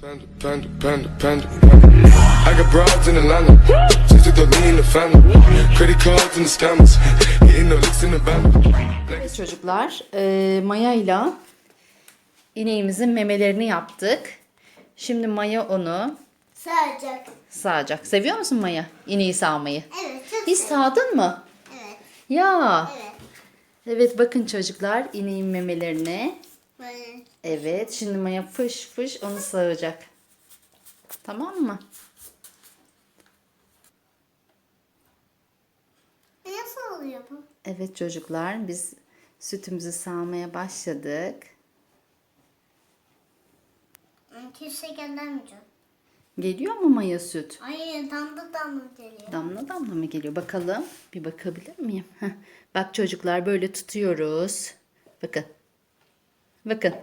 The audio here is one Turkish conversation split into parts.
Panda, panda, panda, panda. I got broads in Atlanta. Just to throw me in the family. Credit cards and the scammers. Hitting the licks in the band. Evet çocuklar, e, Maya ile ineğimizin memelerini yaptık. Şimdi Maya onu Sağacak. sağacak. Seviyor musun Maya ineği sağmayı? Evet çok Hiç sağdın mı? Evet. Ya. Evet. Evet bakın çocuklar ineğin memelerine. Böyle. Evet şimdi Maya fış fış onu sağacak. Tamam mı? Nasıl oluyor bu? Evet çocuklar biz sütümüzü sağmaya başladık. Kimse göndermeyeceğim. Geliyor mu Maya süt? Ay damla damla geliyor. Damla damla mı geliyor? Bakalım. Bir bakabilir miyim? Heh. Bak çocuklar böyle tutuyoruz. Bakın. Bakın.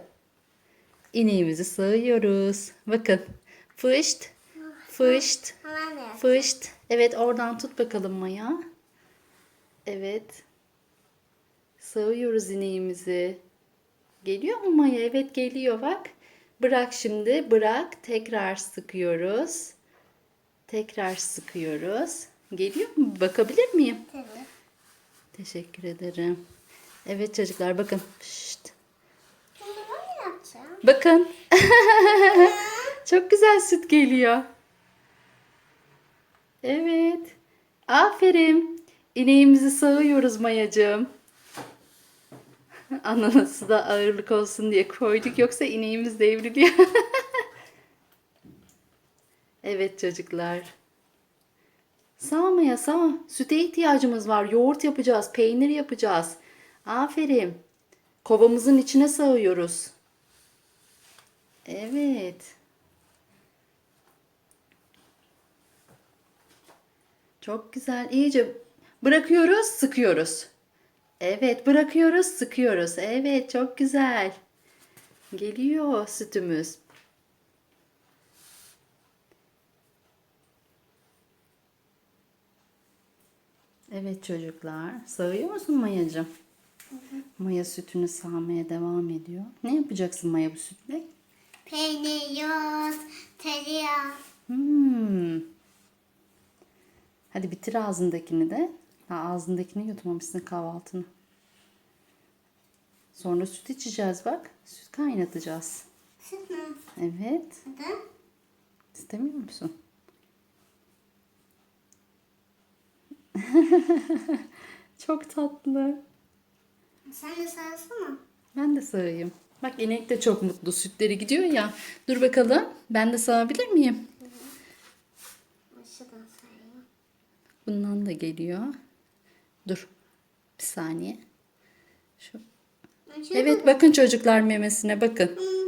İneğimizi sığıyoruz. Bakın. Fışt. Fışt. Fışt. Evet oradan tut bakalım Maya. Evet. Sığıyoruz ineğimizi. Geliyor mu Maya? Evet geliyor bak. Bırak şimdi. Bırak. Tekrar sıkıyoruz. Tekrar sıkıyoruz. Geliyor mu? Bakabilir miyim? Tabii. Teşekkür ederim. Evet çocuklar bakın. Şşt. Bakın. Çok güzel süt geliyor. Evet. Aferin. İneğimizi sağıyoruz Mayacığım. Ananası da ağırlık olsun diye koyduk. Yoksa ineğimiz devriliyor. evet çocuklar. Sağ Maya sağ. Süte ihtiyacımız var. Yoğurt yapacağız. Peynir yapacağız. Aferin. Kovamızın içine sağıyoruz. Evet. Çok güzel. İyice bırakıyoruz, sıkıyoruz. Evet, bırakıyoruz, sıkıyoruz. Evet, çok güzel. Geliyor sütümüz. Evet çocuklar. Sağıyor musun Mayacığım? Maya sütünü sağmaya devam ediyor. Ne yapacaksın Maya bu sütle? Peynir, tereyağı. Hmm. Hadi bitir ağzındakini de. Daha ağzındakini yutmamışsın kahvaltını. Sonra süt içeceğiz bak. Süt kaynatacağız. Süt mü? Evet. Neden? İstemiyor musun? Çok tatlı. Sen de sağsana. Ben de sağayım. Bak inek de çok mutlu. Sütleri gidiyor ya. Dur bakalım. Ben de sağabilir miyim? Bundan da geliyor. Dur. Bir saniye. Şu. Evet bakın çocuklar memesine bakın. Hmm,